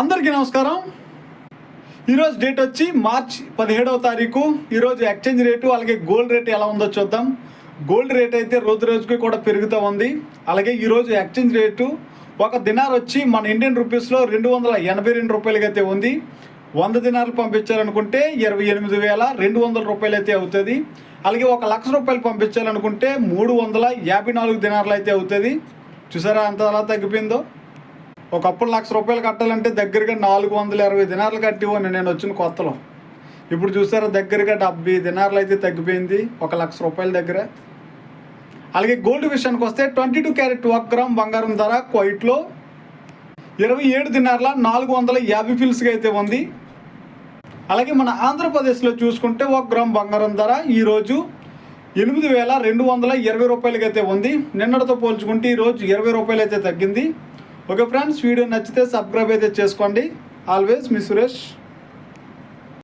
అందరికీ నమస్కారం. ఈరోజు డేట్ వచ్చి మార్చ్ పదిహేడవ తారీఖు. ఈరోజు ఎక్స్చేంజ్ రేటు అలాగే గోల్డ్ రేట్ ఎలా ఉందో చూద్దాం. గోల్డ్ రేట్ అయితే రోజు రోజుకి కూడా పెరుగుతూ ఉంది. అలాగే ఈరోజు ఎక్స్చేంజ్ రేటు ఒక దినార్ వచ్చి మన ఇండియన్ రూపీస్లో రెండు వందల ఎనభై రెండు రూపాయలకి అయితే ఉంది. వంద దినాలు పంపించాలనుకుంటే ఇరవై ఎనిమిది వేల రెండు వందల రూపాయలు అయితే అవుతుంది. అలాగే ఒక లక్ష రూపాయలు పంపించాలనుకుంటే మూడు వందల యాభై నాలుగు దినార్లు అయితే అవుతుంది. చూసారా అంత అలా తగ్గిపోయిందో? ఒకప్పుడు లక్ష రూపాయలు కట్టాలంటే దగ్గరగా నాలుగు వందల ఇరవై దినార్లు కట్టివ్వండి నేను వచ్చిన కొత్తలో. ఇప్పుడు చూసారా దగ్గరగా డెబ్బై దినార్లు అయితే తగ్గిపోయింది ఒక లక్ష రూపాయల దగ్గర. అలాగే గోల్డ్ విషయానికి వస్తే ట్వంటీ టూ క్యారెట్ ఒక గ్రామ్ బంగారం ధర క్వైట్లో. ఇరవై ఏడు దినార్ల నాలుగు వందల యాభై ఫిల్స్గా అయితే ఉంది. అలాగే మన ఆంధ్రప్రదేశ్లో చూసుకుంటే ఒక గ్రామ్ బంగారం ధర ఈరోజు ఎనిమిది వేల రెండు వందల ఇరవై రూపాయలకైతే అయితే ఉంది. నిన్నటితో పోల్చుకుంటే ఈరోజు ఇరవై రూపాయలు అయితే తగ్గింది. ఓకే ఫ్రెండ్స్ వీడియో నచ్చితే సబ్స్క్రైబ్ అయితే చేసుకోండి. ఆల్వేస్ మీ సురేష్.